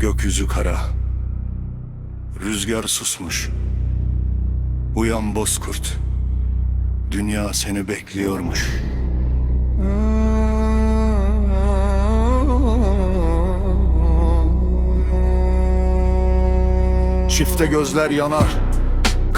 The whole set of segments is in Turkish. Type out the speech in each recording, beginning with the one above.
Gökyüzü kara. Rüzgar susmuş. Uyan bozkurt. Dünya seni bekliyormuş. Çifte gözler yanar.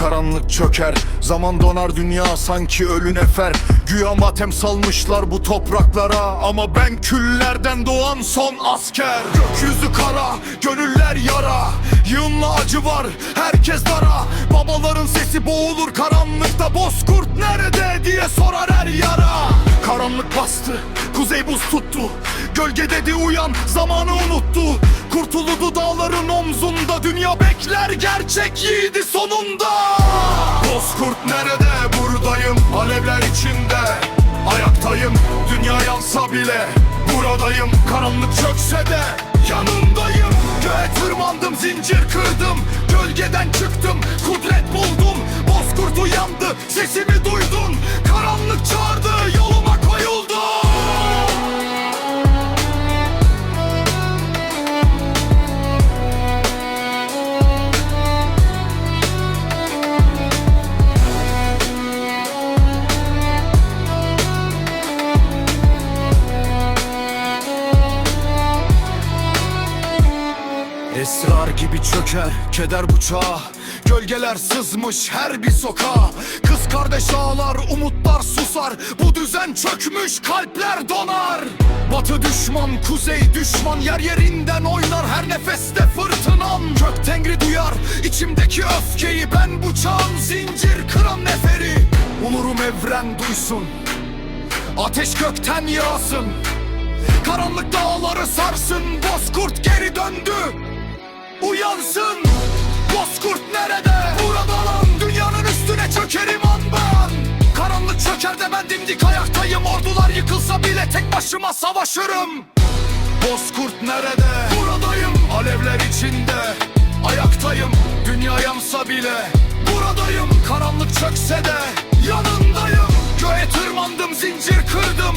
Karanlık çöker, zaman donar dünya sanki ölü nefer Güya matem salmışlar bu topraklara Ama ben küllerden doğan son asker. Gökyüzü kara, gönüller yara. Yığınla acı var, herkes dara. Babaların sesi boğulur karanlıkta Bozkurt nerede diye sorar her yara. Karanlık bastı, kuzey buz tuttu. Gölge dedi uyan, zamanı unuttu. Kurtuludu dağların omzunda. Dünya bekler gerçek yiğidi sonunda içinde. Ayaktayım dünya yansa bile. Buradayım karanlık çökse de. Yanındayım Göğe tırmandım zincir kırdım. Gölgeden çıktım kudret buldum. Bozkurt uyandı sesimi duydun Esrar gibi çöker keder bıçağı. Gölgeler sızmış her bir sokağa. Kız kardeş ağlar umutlar susar. Bu düzen çökmüş kalpler donar. Batı düşman kuzey düşman Yer yerinden oynar. Her nefeste fırtınam. Kök tengri duyar içimdeki öfkeyi. Ben bıçağın zincir kıran neferi. Umurum evren duysun. Ateş gökten yağsın. Karanlık dağları sarsın. Bozkurt geri döndü Uyansın. Bozkurt nerede? Burada lan. Dünyanın üstüne çökerim an ben. Karanlık çöker de ben dimdik ayaktayım. Ordular yıkılsa bile tek başıma savaşırım. Bozkurt nerede? Buradayım. Alevler içinde. Ayaktayım. Dünya yansa bile. Buradayım. Karanlık çökse de Yanındayım. Göğe tırmandım zincir kırdım